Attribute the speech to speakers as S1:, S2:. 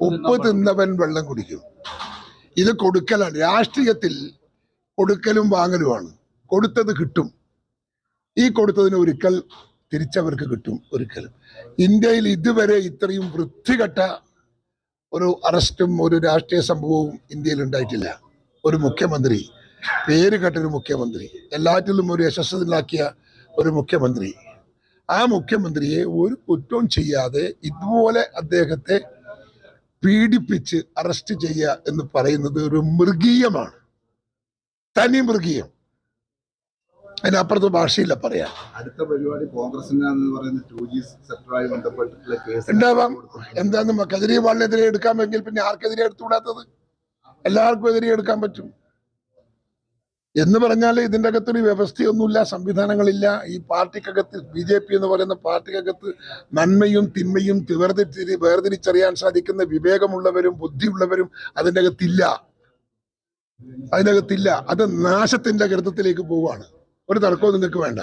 S1: ഉപ്പ് തിന്നവൻ വെള്ളം കുടിക്കും. ഇത് കൊടുക്കലാണ്. രാഷ്ട്രീയത്തിൽ കൊടുക്കലും വാങ്ങലുമാണ്. കൊടുത്തത് കിട്ടും. ഈ കൊടുത്തതിന് ഒരിക്കൽ തിരിച്ചവർക്ക് കിട്ടും ഒരിക്കലും ഇന്ത്യയിൽ ഇതുവരെ ഇത്രയും വൃത്തികെട്ട ഒരു അറസ്റ്റും ഒരു രാഷ്ട്രീയ സംഭവവും ഇന്ത്യയിൽ ഉണ്ടായിട്ടില്ല. ഒരു മുഖ്യമന്ത്രി പേര് കേട്ടൊരു മുഖ്യമന്ത്രി എല്ലാറ്റിലും ഒരു യശസ്വിലാക്കിയ ഒരു മുഖ്യമന്ത്രി. ആ മുഖ്യമന്ത്രിയെ ഒരു കുറ്റവും ചെയ്യാതെ ഇതുപോലെ അദ്ദേഹത്തെ പീഡിപ്പിച്ച് അറസ്റ്റ് ചെയ്യുക എന്ന് പറയുന്നത് ഒരു മൃഗീയമാണ്. തനി മൃഗീയം. അതിനപ്പുറത്ത് ഭാഷയില്ല പറയാം.
S2: അടുത്ത പരിപാടി കോൺഗ്രസിന്റെ
S1: ഉണ്ടാവാം എന്താന്ന് കെജ്രിവാളിനെതിരെ എടുക്കാമെങ്കിൽ പിന്നെ ആർക്കെതിരെ എടുത്തുകൂടാത്തത്? എല്ലാവർക്കും എതിരെ എടുക്കാൻ പറ്റും. എന്ന് പറഞ്ഞാൽ ഇതിന്റെ അകത്തൊരു വ്യവസ്ഥയൊന്നുമില്ല സംവിധാനങ്ങളില്ല. ഈ പാർട്ടിക്കകത്ത് ബി ജെ പി എന്ന് പറയുന്ന പാർട്ടിക്കകത്ത് നന്മയും തിന്മയും വേർതിരി വേർതിരിച്ചറിയാൻ സാധിക്കുന്ന വിവേകമുള്ളവരും ബുദ്ധിയുള്ളവരും അതിന്റെ അകത്തില്ല. അതിന്റെ അകത്തില്ല. അത് നാശത്തിന്റെ ഗർത്തത്തിലേക്ക് പോവുകയാണ്. ഒരു തർക്കവും നിങ്ങൾക്ക് വേണ്ട.